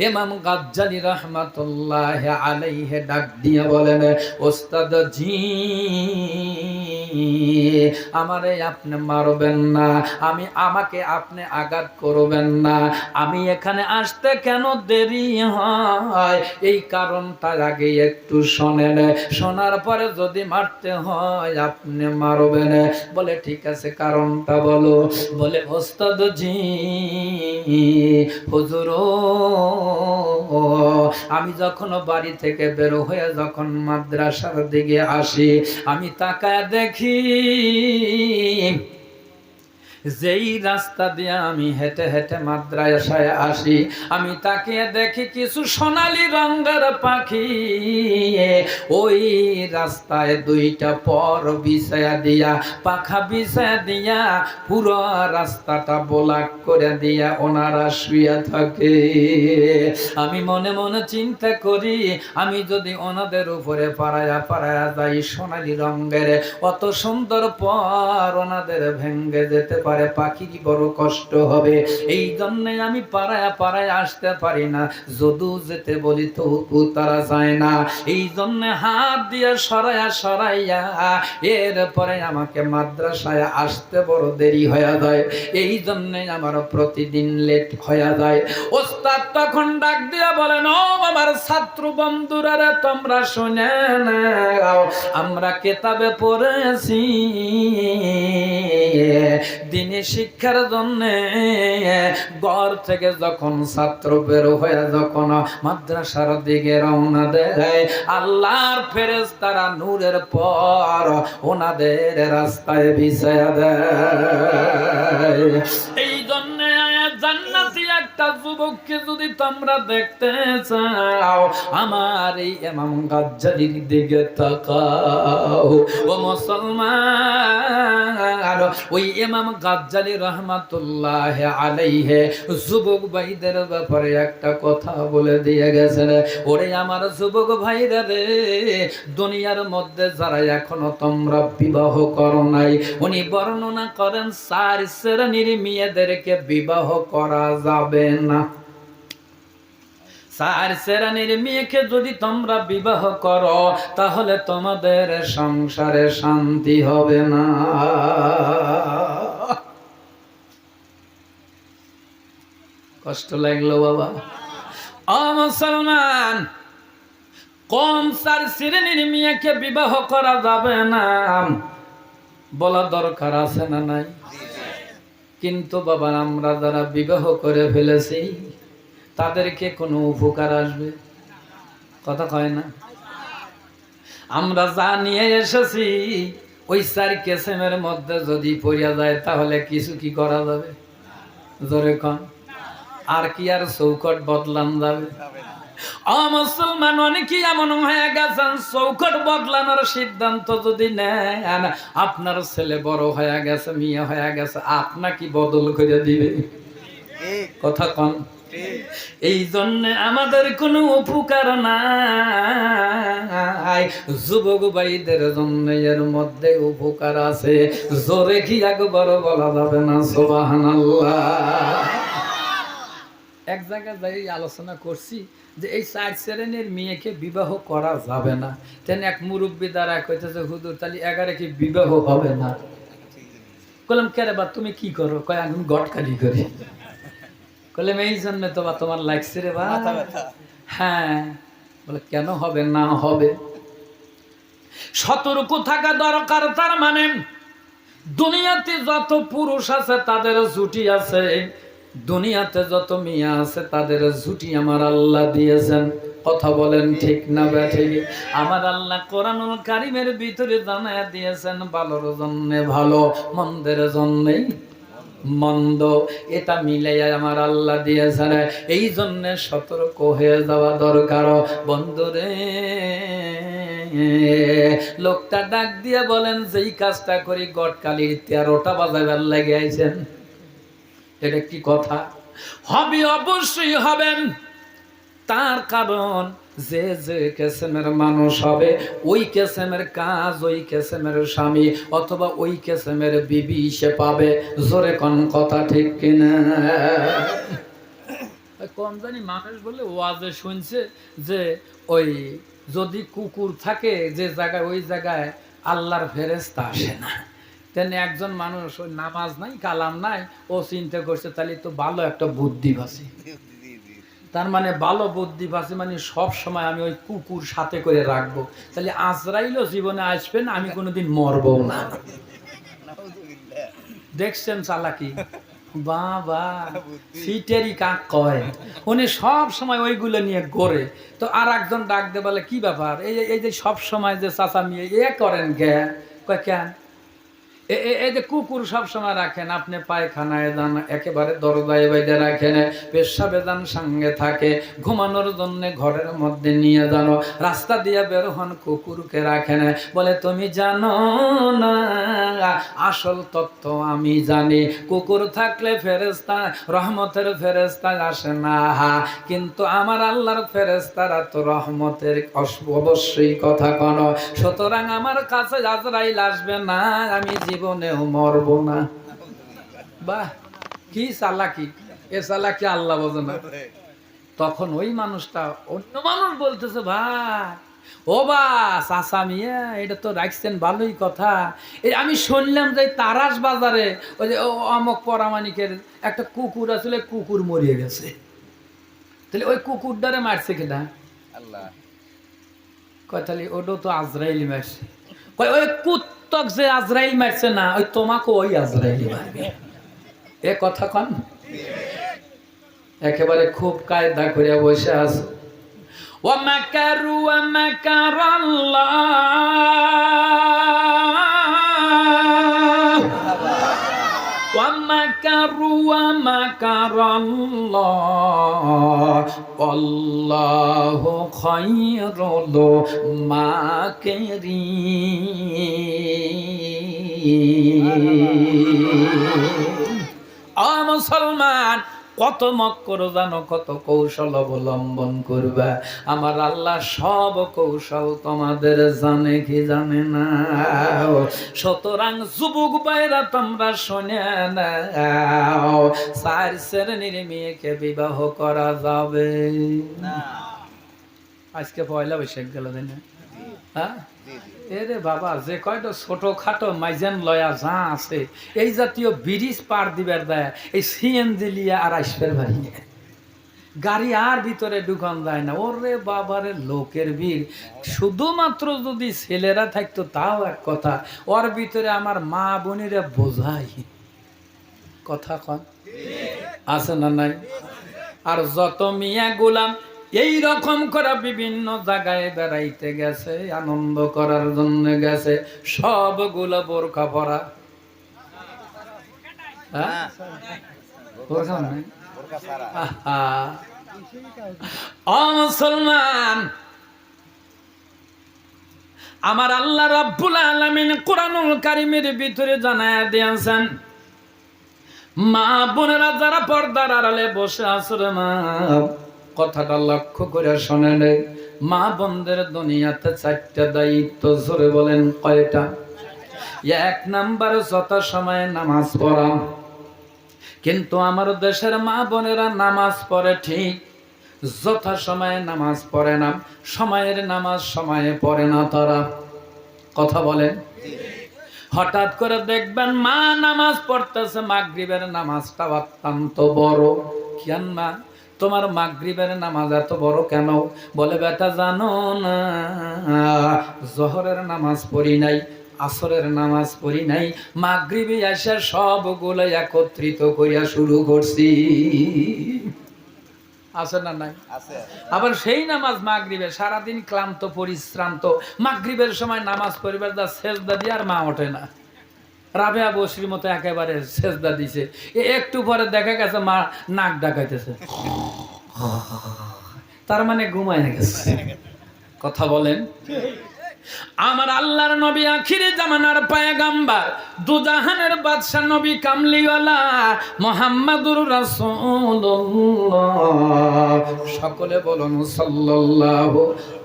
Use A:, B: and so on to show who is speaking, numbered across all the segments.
A: ইমাম গাজ্জালি রহমাতুল্লাহ আলাইহে ডাক দিয়ে বলেন ওস্তাদ জি আমারে আপনি মারবেন না, আমি আমাকে আপনি আঘাত করবেন না। আমি এখানে আসতে কেন দেরি হয়? এই কারণটা আগে একটু শোনেন। শোনার পরে যদি মারতে হয়, আপনি মারবেন। বলে, ঠিক আছে, কারণটা বলো। বলে, ওস্তাদ হুজুর আমি যখন বাড়ি থেকে বের হয়ে যখন মাদ্রাসার দিকে আসি, আমি তাকায় দেখি রাখি যেই রাস্তা দিয়ে আমি হেঁটে হেঁটে মাদ্রাসায় আসি, আমি তাকে দেখি কিছু সোনালি রঙের পাখি। ওই রাস্তায় দুইটা পর বিছায়া দিয়া, পাখা বিছায়া দিয়া, পুরো রাস্তাটা বোলাক করে দিয়া ওনারা শুয়ে থাকে। আমি মনে মনে চিন্তা করি, আমি যদি ওনাদের উপরে পাড়ায়া পাড়ায়া যাই সোনালি রঙের, অত সুন্দর পর ওনাদের ভেঙ্গে যেতে পারে পাখিরই বড় কষ্ট হবে? এই জন্যে আমি পাড়ায় পাড়ায় আসতে পারি না। যদু যেতে বলি তো তারা যায় না। এই জন্যে হাত দিয়ে সরাইয়া সরাইয়া এরপরে আমাকে মাদ্রাসায় আসতে বড় দেরি হয়ে যায়। এই জন্যে আমার প্রতিদিন লেট হয়ে যায়। ওস্তাদ তখন ডাক দিয়ে বলেন, ও আমার ছাত্র বন্ধুরা তোমরা শুনে আমরা কেতাবে পড়েছি। দিনে শিক্ষার জন্য ঘর থেকে যখন ছাত্র বের হয়ে যখন মাদ্রাসার দিকে রওনা দেয়, আল্লাহর ফেরেস তারা নূরের পর ওনাদের রাস্তায় বিছায়া দেয়। এই জন্য জান্নাতি একটা যুবককে যদি তোমরা দেখতে চাও, আমার এই এমাম গাজ্জালির দিকে তাকাও। ও মুসলমান ওই এমাম গাজ্জালি রহমাতুল্লাহ আলাইহে যুবক ভাইদের ব্যাপারে একটা কথা বলে দিয়ে গেছেন, ওরে আমার যুবক ভাইরা রে, দুনিয়ার মধ্যে যারা এখনও তোমরা বিবাহ করো নাই, উনি বর্ণনা করেন চার শ্রেণির মেয়েদেরকে বিবাহ করা যাবে না। চার শ্রেণির মেয়েকে যদি তোমরা বিবাহ করো, তাহলে তোমাদের সংসারে শান্তি হবে না। কষ্ট লাগল বাবা। ও মুসলমান, কম চার শ্রেণির মেয়েকে বিবাহ করা যাবে না। বলা দরকার আছে না নাই? কিন্তু বাবা, আমরা যারা বিবাহ করে ফেলেছি তাদেরকে কোনো উপকার আসবে? কথা কয় না। আমরা যা নিয়ে এসেছি ওই চার কেসেমের মধ্যে যদি পড়িয়া যায় তাহলে কিছু কি করা যাবে? জোরে কন। আর কি আর চৌকট বদলান যাবে? মুসলমান অনেকেই এমন হয়ে গেছেন চৌকট বদলানোর সিদ্ধান্ত যদি নেন আপনার ছেলে বড় হয়ে গেছে মেয়ে হয়ে গেছে আপনাকে বদল করে দিবে। কথা কন। এই জন্য আমাদের কোনো উপকার নাই। যুবক ভাইদের জন্য এর মধ্যে উপকার আছে। জোরে কি একবার বলা যাবে না? সোবাহান এক জায়গায় যাই, আলোচনা করছি যে এই চার শ্রেণির মেয়েকে বিবাহ করা যাবে না। তেন এক মুরব্বী দ্বারা কইতেছে হুদুর তাহলে এগারে কি বিবাহ হবে না? বললাম কেরে বা, তুমি কি করো? কয়, আমি গটকালি করি। বললাম এই জন্য তো বা তোমার লাগছে রে বা হ্যাঁ। বলে কেন হবে না হবে? সতর্ক থাকা দরকার তার মানে দুনিয়াতে যত পুরুষ আছে তাদের জুটি আছে দুনিয়াতে যত মিয়া আছে তাদের জুটি আমার আল্লাহ দিয়েছেন। কথা বলেন ঠিক না ব্যাঠে আমার আল্লাহ কোরআনুল কারিমের ভিতরে জানায় দিয়েছেন ভালোর জন্যে ভালো মন্দের জন্যই মন্দ, এটা মিলে আমার আল্লাহ দিয়েছেন। এই জন্য সতর্ক হয়ে যাওয়া দরকার। বন্ধুরে লোকটা ডাক দিয়ে বলেন, যেই কাজটা করি গটকালির তেরোটা বাজাবার লেগে আইছেন। এটা কি কথা? হবে অবশ্যই হবেন। তার কারণ যে যে কেসেমের মানুষ হবে, ওই কেসেমের কাজ, ওই কেসেমের স্বামী অথবা ওই কেসেমের বিবি সে পাবে। জোরে কোন কথা ঠিক কিনা? কম জানি মানুষ বলে ওয়াজে শুনছে যে ওই যদি কুকুর থাকে যে জায়গায়, ওই জায়গায় আল্লাহর ফেরেস্তা আসে না। তেমনি একজন মানুষ নামাজ নাই, কালাম নাই, ও চিন্তা করছে, তাহলে তো ভালো একটা বুদ্ধি পাচ্ছি তার মানে ভালো বুদ্ধি পাচ্ছি মানে সব সময় আমি ওই কুকুর সাথে করে রাখব। তাহলে আজরাইলও জীবনে আসবেন আমি কোনোদিন মরবো না। দেখছেন চালাকি? বাবা সিটেরই কাক কয়। উনি সব সময় ওইগুলো নিয়ে গড়ে তো আর একজন ডাক দে বলে, কি ব্যাপার? এই এই যে সব সময় যে চাচা মিয়ে এ করেন কে কয়, কেন? কুকুর সব সময় রাখেন, আপনি পায়খানায় যান, একেবারে বাইরে রাখেন, পেশাবে যান, সঙ্গে থাকে, ঘুমানোর জন্য ঘরের মধ্যে নিয়ে জানো রাস্তা দিয়ে বের হন, কুকুরকে রাখেন, বলে, তুমি জানো না, আসল তত্ত্ব আমি জানি, কুকুর থাকলে ফেরেস্তা রহমতের ফেরেস্তা আসে না, কিন্তু আমার আল্লাহর ফেরেস্তারা তো রহমতের অবশ্যই কথা কন, সুতরাং আমার কাছে আজরাইল আসবে না, আমি জীবনেও মরব না বাহ কি চালাকি? এ চালাকি আল্লাহ বোঝে না। তখন ওই মানুষটা অন্য মানুষ বলতেছে ভাই ও বা চাচা মিয়া এটা তো রাখছেন ভালোই কথা। এই আমি শুনলাম যে তারাস বাজারে ওই যে অমক পরামানিকের একটা কুকুর আসলে কুকুর মরিয়ে গেছে। তাহলে ওই কুকুরটারে মারছে কিনা?
B: আল্লাহ।
A: তাহলে ওটাও তো আজরাইল মারছে। কয় ওই কুত্তক যে আজরাইল মারছে না ওই তোমাকে ওই আজরাইল মারবে এ কথা কন একেবারে খুব কায়দা করে বসে আছে ومكروا ومكر الله ومكروا ومكر الله والله خير الماكرين আ মুসলমান কত মক্কর জানো কত কৌশল অবলম্বন করবা। আমার আল্লাহ সব কৌশল তোমাদের জানে কি জানে না। সুতরাং যুবক বাইরা তোমরা শোনে নাও চার শ্রেণির মেয়েকে বিবাহ করা যাবে। না। আজকে পয়লা বৈশাখ গেল তাই না? হ্যাঁ? এরে বাবা, যে কয়টা ছোট খাটো মাইজেন লয়া যা আছে, এই জাতীয় ব্রিজ পার দিবার দেয়, এই সিএনজি লিয়া আর আসবের বাড়ি গাড়ি আর ভিতরে ঢুকান যায় না। ওরে বাবারে লোকের ভিড়। শুধুমাত্র যদি ছেলেরা থাকতো, তাও এক কথা, ওর ভিতরে আমার মা বোনেরা বোঝাই। কথা কন। আছে না নাই? আর যত মিয়া গোলাম এই রকম করে বিভিন্ন জায়গায় বেড়াইতে গেছে আনন্দ করার জন্য গেছে সবগুলো বোরখা পরা। হ্যাঁ। ও মুসলমান আমার আল্লাহ রাব্বুল আলামিন কোরআনুল কারিমের ভিতরে জানায় দিয়েছেন মা বোনেরা যারা পর্দার আড়ালে বসে আসরে মা কথাটা লক্ষ্য করে শোনে নেই। মা বোনদের দুনিয়াতে চারটা দায়িত্ব, জোরে বলেন, কয়টা? এক নাম্বার, যত সময় নামাজ পড়া। কিন্তু আমার দেশের মা বোনেরা নামাজ পড়ে ঠিক যথা সময়ে নামাজ পড়ে না, সময়ের নামাজ সময়ে পড়ে না তারা। কথা বলেন। হঠাৎ করে দেখবেন মা নামাজ পড়তেছে, মাগরিবের নামাজটা অত্যন্ত বড়। কেন মা তোমার মাগরিবের নামাজ এত বড় কেন? বলে বেটা জানো না জহরের নামাজ পড়ি নাই আসরের নামাজ পড়ি নাই মাগরিবে এসে সবগুলো একত্রিত করিয়া শুরু করছি। আছে না নাই? আবার সেই নামাজ মাগরিবে সারাদিন ক্লান্ত পরিশ্রান্ত মাগরিবের সময় নামাজ পরিবার দা সেজদা দিয়ে আর মা ওঠে না। রাবেয়া বসরির মতো একেবারে সেজদা দিছে। একটু পরে দেখা গেছে মা নাক ডাকাইতেছে। তার মানে ঘুমায় গেছে। কথা বলেন। আমার আল্লাহর নবী আখিরে জামানার পায়গাম্বার, দুজাহানের বাদশা নবী কামলিওয়ালা মোহাম্মদুর রাসূলুল্লাহ। সকলে বলুন সাল্লাল্লাহু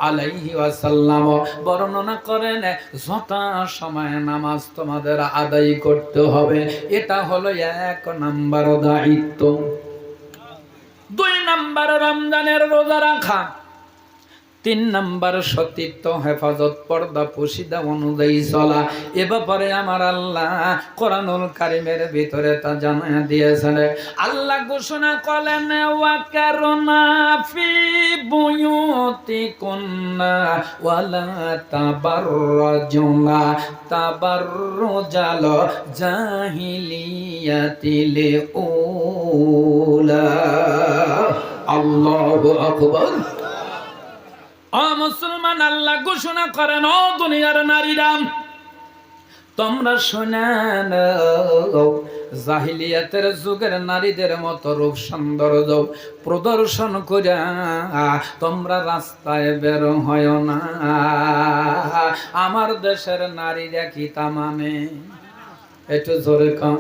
A: আলাইহি ওয়াসাল্লাম, বর্ণনা করেন যথা সময় নামাজ তোমাদের আদায় করতে হবে। এটা হলো এক নাম্বার দায়িত্ব। নাম্বার রমজানের রোজা রাখা। তিন নাম্বার সতীত্ব হেফাজত পর্দা পুশিদা অনুযায়ী চলা। এ ব্যাপারে আমার আল্লাহ কোরআনুল কারিমের ভিতরে তা জানা দিয়েছেন। আল্লাহ ঘোষণা করলেন, ওয়াকারনা ফি বুয়ুতি কুন্না ওয়ালা তাবাররাজুনা। তাবাররুজাল জাহিলিয়াতিল উলা আল্লাহু আকবার। ও মুসলমান, আল্লাহ ঘোষণা করেন ও দুনিয়ার নারীরা, তোমরা শোনেন জাহিলিয়াতের যুগের নারীদের মতো রূপ সৌন্দর্য প্রদর্শন করে, তোমরা রাস্তায় বের হয় না। আমার দেশের নারীরা কি তা মানে একটু জোরে কম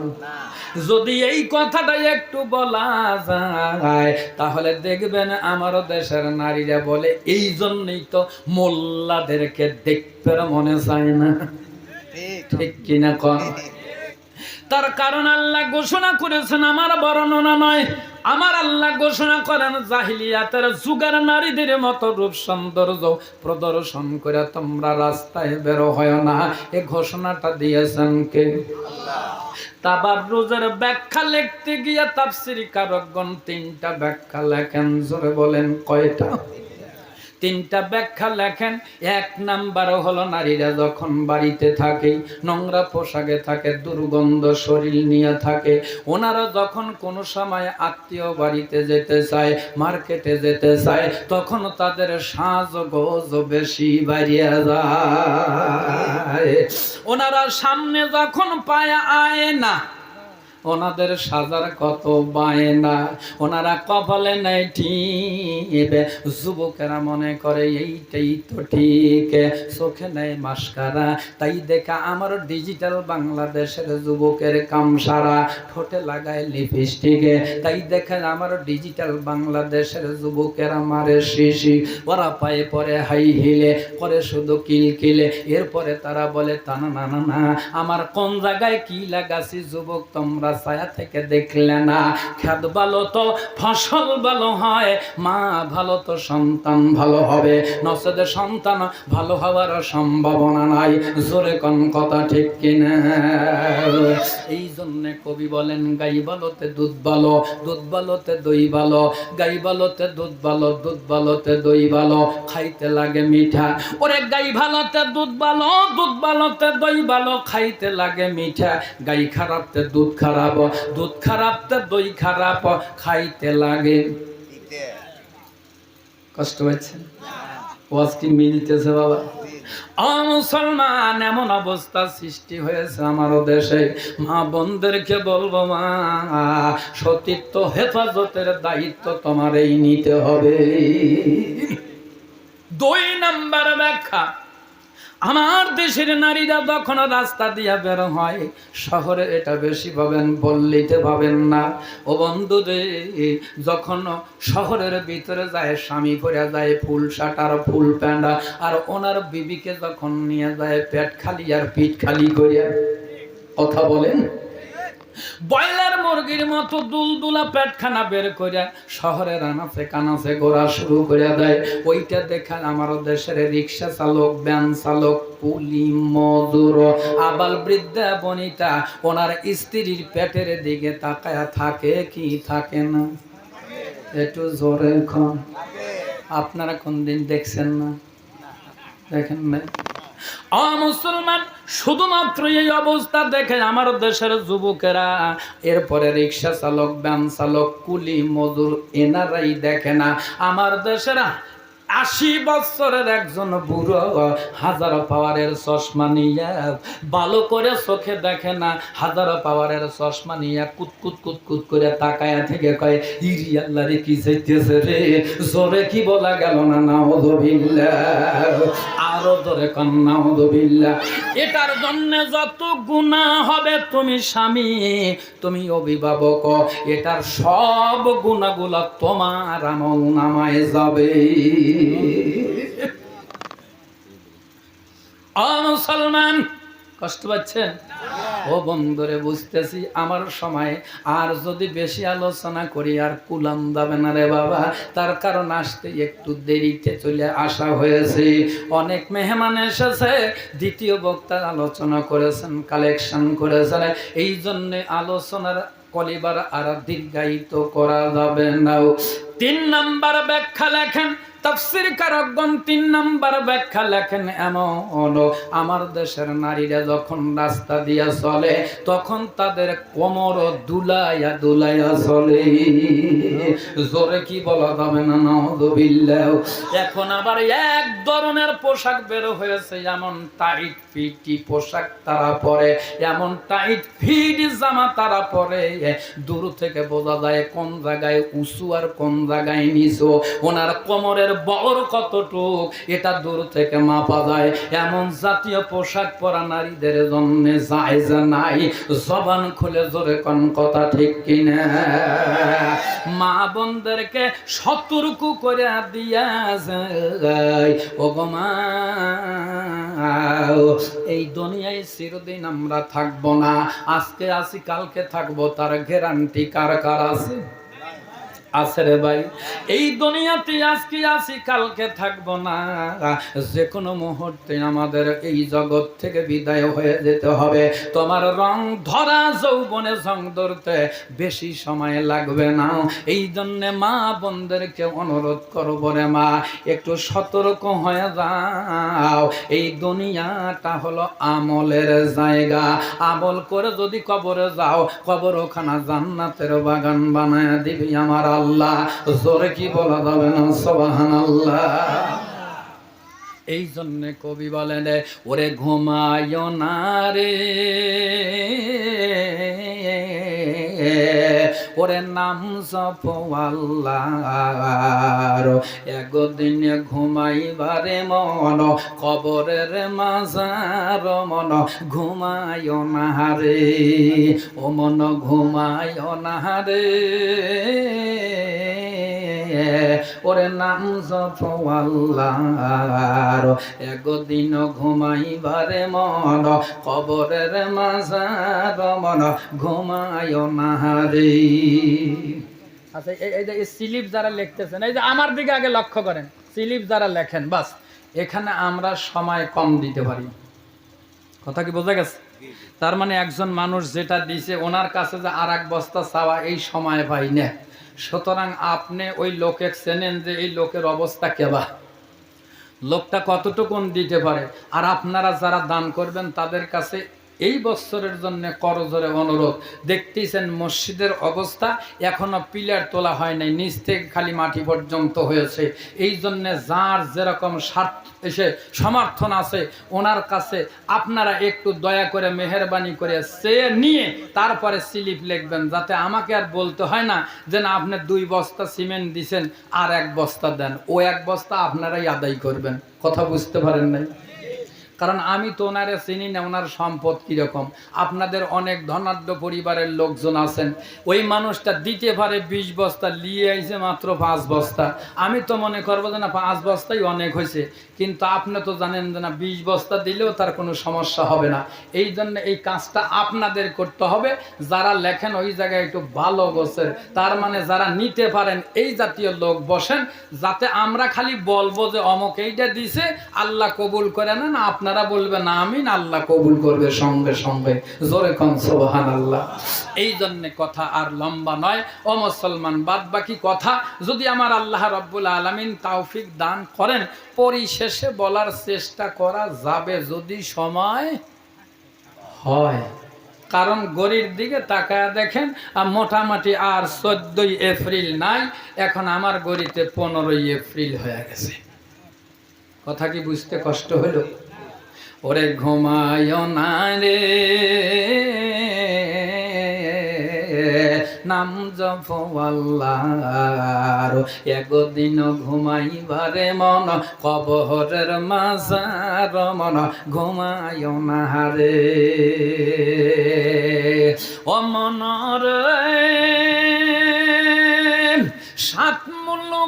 A: যদি এই কথাটা একটু বলা যায় তাহলে দেখবেন আমার দেশের নারীরা বলে এই জন্যই তো মোল্লাদেরকে দেখতে মনে চায় না। ঠিক কিনা কন? তার কারণ আল্লাহ ঘোষণা করেছেন, আমার বর্ণনা নয়। আমার আল্লাহ ঘোষণা করেন, জাহিলিয়াতের যুগের নারীদের মতো রূপ সৌন্দর্য প্রদর্শন করে তোমরা রাস্তায় বের হয় না। এ ঘোষণাটা দিয়েছেন কে? তাবার রোজের ব্যাখ্যা লিখতে গিয়ে তাফসির কারকগণ তিনটা ব্যাখ্যা লেখেন, জোরে বলেন কয়টা? তিনটা ব্যাখ্যা লেখেন, এক নাম্বার হলো নারীরা যখন বাড়িতে থাকে, নোংরা পোশাকে থাকে, দুর্গন্ধ শরীর নিয়ে থাকে, ওনারা যখন কোনো সময় আত্মীয় বাড়িতে যেতে চায়, মার্কেটে যেতে চায়, তখন তাদের সাজ গোজ বেশি বাড়িয়ে যায়। ওনারা সামনে যখন পায় আয় না ওনাদের সাজার কত বায়না, ওনারা কপালে নাই ঠিক যুবকেরা মনে করে এইটাই তো ঠিক। চোখে নেই মাস্কারা, তাই দেখা আমার ডিজিটাল বাংলাদেশের যুবকের কামসারা। ঠোঁটে লাগায় লিপস্টিকে, তাই দেখে আমার ডিজিটাল বাংলাদেশের যুবকের আমারে শিশি। ওরা পায়ে পরে হাই হিলে, করে শুধু কিলকিলে এরপরে তারা বলে, তা না না না না, আমার কোন জায়গায় কি লাগাছি যুবক, তোমরা ছায়া থেকে দেখলে না। খেত ভালো তো ফসল ভালো হয়, মা ভালো তো সন্তান ভালো হবে। নসেদের সন্তান ভালো হওয়ার সম্ভাবনা নাই। জোরে কোন কথা ঠিক কিনা? এই জন্যে কবি বলেন, গাই ভালোতে দুধ ভালো দুধ ভালোতে দই ভালো গাই ভালোতে দুধ ভালো দুধ ভালোতে দই ভালো খাইতে লাগে মিঠা। ওরে, গাই ভালোতে দুধ ভালো দুধ ভালোতে দই ভালো খাইতে লাগে মিঠা। গাই খারাপতে দুধ খারাপ। দুধ খারাপতে দই খারাপ খাইতে লাগে। কষ্ট হচ্ছে ওয়াজ কি মিলতেছে বাবা? মুসলমান এমন অবস্থা সৃষ্টি হয়েছে আমারও দেশে। মা বোনদেরকে বলব মা সতীত্ব হেফাজতের দায়িত্ব তোমার এই নিতে হবে। দুই নাম্বার ব্যাখ্যা। আমার দেশের নারীরা যখন রাস্তা দিয়া বের হয়, শহরে এটা বেশি পাবেন, বললিতে পাবেন না। ও বন্ধু রে, যখন শহরের ভিতরে যায়, স্বামী করে যায়, ফুল শার্ট আর ফুল প্যান্ট আর ওনার বিবিকে যখন নিয়ে যায়, পেট খালি আর পিঠ খালি করিয়া কথা বলেন। বয়লার মুরগির মতো দুলদুলা পেটখানা বের করে শহরের আনাচে কানাচে গোড়া শুরু করে দেয়। ওইটা দেখে আমার দেশের রিক্সা চালক ব্যান চালক, পুলি, মজুর। আবাল বৃদ্ধা বনিতা, ওনার স্ত্রীর পেটের দিকে তাকায়া থাকে কি থাকে না? একটু জোরে এখন আপনারা কোনদিন দেখছেন না? দেখেন না? মুসলমান, শুধুমাত্র এই অবস্থা দেখে আমার দেশের যুবকেরা, এরপরে রিক্সা চালক ব্যান চালক, কুলি, মজুর, এনারাই দেখে না। আমার দেশের আশি বছরের একজন বুড়ো হাজার পাওয়ারের চশমা নিয়ে ভালো করে চোখে দেখে না, হাজার পাওয়ারের চশমা নিয়ে কুত কুত কুত কুত করে তাকায়া থেকে কয়, ইরি আল্লাহ রে, কি চাইতেছে রে? জোরে কি বলা গেল না? নাউদুবিল্লাহ আরও ধরে কন্যা নাউদুবিল্লাহ এটার জন্য যত গুনাহ হবে তুমি স্বামী, তুমি অভিভাবক, এটার সব গুণাগুলো তোমার আমল নামায় যাবে। মুসলমান, কষ্ট পাচ্ছেন ও বন্ধুরে, বুঝতেছি আমার সময়। আর যদি বেশি আলোচনা করি, আর কুলাম যাবে না রে বাবা, তার কারণ আসতে একটু দেরিতে চলে আসা হয়েছে। অনেক মেহমান এসেছে, দ্বিতীয় বক্তা আলোচনা করেছেন, কালেকশন করেছেন। এই জন্যে আলোচনার কলিবার আর দীর্ঘায়িত করা যাবে না। তিন নাম্বার ব্যাখ্যা লেখেন তফসির কারকগণ তিন নাম্বার ব্যাখ্যা লেখেন এমন, আমার দেশের নারীরা যখন রাস্তা দিয়া চলে, তখন তাদের কোমর দুলাইয়া দুলাইয়া চলে। জোরে কি বলা যাবে না নওয়াজবিল্লাহ এখন আবার এক ধরনের পোশাক বের হয়েছে, এমন টাইট ফিটি পোশাক তারা পরে, এমন টাইট ফিট জামা তারা পরে। দূর থেকে বোঝা যায় কোন জায়গায় উঁচু আর কোন জায়গায় নিচু। ওনার কোমরের বড় কতটুক, এটা দূর থেকে মাপা যায়। এমন জাতীয় পোশাক পরা নারীদের জন্য যে নাই। জবান খুলে জোরে কোন, কথা ঠিক কিনা? মা বোনদেরকে সতর্ক করে দিয়া যায়। ও মা, এই দুনিয়ায় চিরদিন আমরা থাকব না। আজকে আসি কালকে থাকব। তার গ্যারান্টি কার কার আছে? আছে রে ভাই। এই দুনিয়াতে আজকে আসি কালকে থাকব না। যে কোনো মুহূর্তে আমাদের এই জগৎ থেকে বিদায় হয়ে যেতে হবে। তোমার রং ধরা যৌবনে জং ধরতে বেশি সময় লাগবে না। এই জন্যে মা বোনদেরকে অনুরোধ করব রে মা, একটু সতর্ক হয়ে যাও। এই দুনিয়াটা হলো আমলের জায়গা। আমল করে যদি কবরে যাও কবর ওখানা জান্নাতের বাগান বানায় দিবি আমার আল্লাহ জোরে কি বলা যাবে না? সবাহান আল্লাহ এই জন্যে কবি বলেন, ওরে ঘুমায় না রে। ওরে নাম জপাল্লার একদিন ঘুমাইবারে মন, কবরের মাজার মন, ঘুমায় নাহারে ও মন ঘুমায় না রে। ওরে নাম জপাল্লার একদিন ঘুমাইবারে মন, কবরের মাজার মন, ঘুমায় না আচ্ছা এই যে স্লিপ যারা লিখতেছেন, এই যে আমার দিকে আগে লক্ষ্য করেন। স্লিপ যারা লেখেন, বাস, এখানে আমরা সময় কম দিতে পারি। কথা কি বোঝা গেছে? তার মানে একজন মানুষ যেটা দিছে, ওনার কাছে যে আর এক বস্তা চাওয়া, এই সময় পাই না। সুতরাং আপনি ওই লোকের চেনেন যে এই লোকের অবস্থা কেবা। লোকটা কতটুকুন দিতে পারে? আর আপনারা যারা দান করবেন, তাদের কাছে এই বছরের জন্য করজোরে অনুরোধ। দেখতেছেন মসজিদের অবস্থা, এখনও পিলার তোলা হয় নাই, নিচ থেকে খালি মাটি পর্যন্ত হয়েছে। এই জন্যে যার যেরকম স্বার্থ, এসে সমর্থন আছে, ওনার কাছে আপনারা একটু দয়া করে, মেহরবানি করে সে নিয়ে তারপরে স্লিপ লিখবেন, যাতে আমাকে আর বলতে হয় না যে না, আপনি দুই বস্তা সিমেন্ট দিছেন আর এক বস্তা দেন। ও এক বস্তা আপনারাই আদায় করবেন। কথা বুঝতে পারেন নাই? কারণ আমি তো ওনারে চিনি না, ওনার সম্পদ কীরকম? আপনাদের অনেক ধনাঢ্য পরিবারের লোকজন আছেন। ওই মানুষটা দিতে পারে বিশ বস্তা নিয়ে আইছে মাত্র পাঁচ বস্তা। আমি তো মনে করব যে না, পাঁচ বস্তাই অনেক হয়েছে কিন্তু আপনি তো জানেন যে না, বিশ বস্তা দিলেও তার কোনো সমস্যা হবে না। এই জন্য এই কাজটা আপনাদের করতে হবে। যারা লেখেন ওই জায়গায় একটু ভালো বসের তার মানে যারা নিতে পারেন, এই জাতীয় লোক বসেন, যাতে আমরা খালি বলব যে অমক এইটা দিছে, আল্লাহ কবুল করে নেন আপনারা বলবেন আমিন, আল্লাহ কবুল করবে সঙ্গে সঙ্গে। জোরে কন সোহান আল্লাহ এই জন্যে কথা আর লম্বা নয়। ও মুসলমান বাদ বাকি কথা, যদি আমার আল্লাহ রব্বুল আলমিন তাওফিক দান করেন, পরিশেষে বলার চেষ্টা করা যাবে যদি সময় হয়। কারণ গড়ির দিকে তাকায় দেখেন মোটামুটি আর চোদ্দই এপ্রিল নাই, এখন আমার গড়িতে পনেরোই এপ্রিল হয়ে গেছে। কথা কি বুঝতে কষ্ট হলো? ওরে ঘুমায় না রে। নাম জফাল্লার একদিন ঘুমাইবারে মন, কবরের মাজার মন, ঘুমায় না রে। ও মনর সাত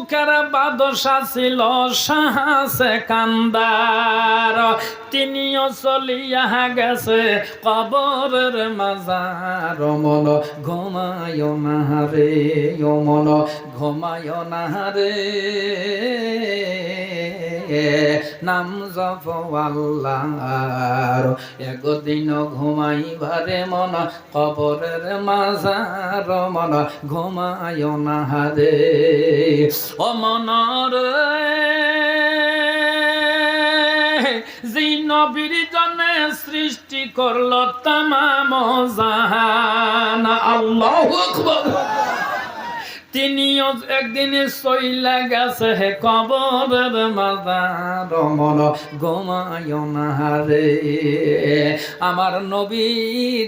A: মুলুকের বাদশা ছিল সাহাসে কান্দার। তিনিও চলিয়া গেছে কবরের মাজার। মন ঘুমায় না রে মন ঘুমায় না রে। নাম জপ একদিন ঘুমাইবারে মন, কবরের মাজার মন, ঘুমায় না রে ও মনর নবীর জনে সৃষ্টি করল তামাম জাহান। আল্লাহু তিনিও একদিন সইলা গেছে কবরের মাজার মন রে। আমার নবী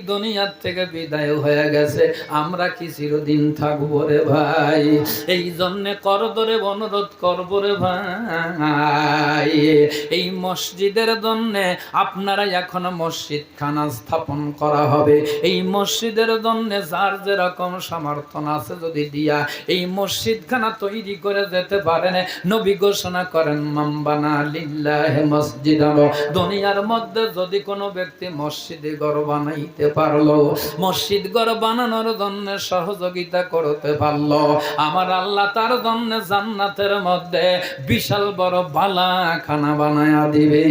A: দুনিয়ার থেকে বিদায় হয়ে গেছে, আমরা কি চিরদিন থাকব রে ভাই? এই জন্যে করদরে অনুরোধ করব রে ভাই। এই মসজিদের জন্যে আপনারা এখন মসজিদ খানা স্থাপন করা হবে। এই মসজিদের জন্যে যার যেরকম সমর্থন আছে যদি দিয়া এই মসজিদ খানা তৈরি করে যেতে পারেন। নবী ঘোষণা করেন মাম্বানা লিল্লাহ মসজিদ দুনিয়ার মধ্যে যদি কোনো ব্যক্তি মসজিদে ঘর বানাইতে পারল, মসজিদ ঘর বানানোর জন্য সহযোগিতা করতে পারল। আমার আল্লাহ তার জন্য জান্নাতের মধ্যে বিশাল বড় বালা খানা বানায়া দিবে